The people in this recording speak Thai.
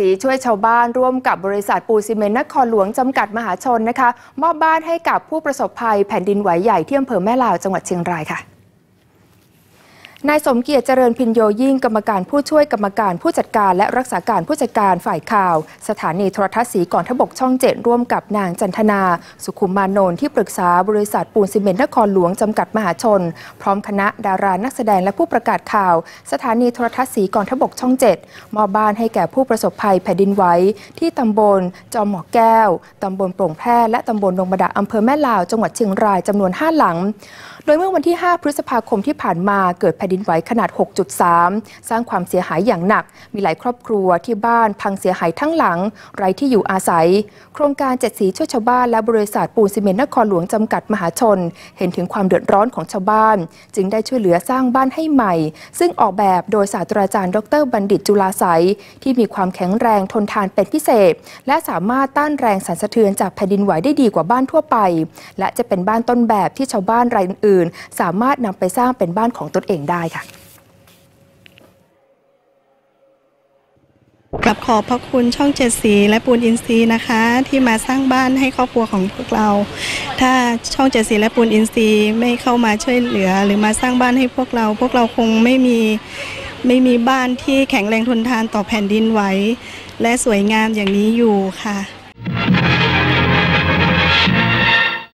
สีช่วยชาวบ้านร่วมกับบริษัทปูซีเมนต์นครหลวงจำกัดมหาชนนะคะ มอบบ้านให้กับผู้ประสบภัยแผ่นดินไหวใหญ่ที่อำเภอแม่ลาวจังหวัดเชียงรายค่ะ นายสมเกียรติเจริญพินโยยิ่งกรรมการผู้ช่วยกรรมการผู้จัดการและรักษาการผู้จัดการฝ่ายข่าว สถานีโทรทัศน์สีก่อนทบกช่องเจ็ดร่วมกับนางจันทนา สุขุมมานนท์ที่ปรึกษาบริษัทปูนซีเมนต์นครหลวงจำกัดมหาชน พร้อมคณะดารานักแสดงและผู้ประกาศข่าว สถานีโทรทัศน์สีก่อนทบกช่องเจ็ดมอบบ้านให้แก่ผู้ประสบภัยแผ่นดินไหวที่ตำบลจอมหมอแก้วตำบลโปร่งแพร่และตำบลดงบดาอำเภอแม่ลาวจังหวัดเชียงรายจำนวน5หลัง โดยเมื่อวันที่ 5 พฤษภาคมที่ผ่านมาเกิดแผ่นดินไหวขนาด 6.3 สร้างความเสียหายอย่างหนัก มีหลายครอบครัวที่บ้านพังเสียหายทั้งหลัง ไร้ที่อยู่อาศัย โครงการเจ็ดสีช่วยชาวบ้านและบริษัทปูนซีเมนต์นครหลวงจำกัดมหาชน เห็นถึงความเดือดร้อนของชาวบ้าน จึงได้ช่วยเหลือสร้างบ้านให้ใหม่ ซึ่งออกแบบโดยศาสตราจารย์ดรบัณฑิตจุลาไสยที่มีความแข็งแรงทนทานเป็นพิเศษ และสามารถต้านแรงสั่นสะเทือนจากแผ่นดินไหวได้ดีกว่าบ้านทั่วไป และจะเป็นบ้านต้นแบบที่ชาวบ้านรายอื่น สามารถนำไปสร้างเป็นบ้านของตนเองได้ค่ะกลับขอบพระคุณช่องเจ็ดสีและปูนอินทรีย์นะคะ ที่มาสร้างบ้านให้ครอบครัวของพวกเรา ถ้าช่องเจ็ดสีและปูนอินทรีย์ไม่เข้ามาช่วยเหลือ หรือมาสร้างบ้านให้พวกเรา พวกเราคงไม่มีไม่มีบ้านที่แข็งแรงทนทานต่อแผ่นดินไหวและสวยงามอย่างนี้อยู่ค่ะ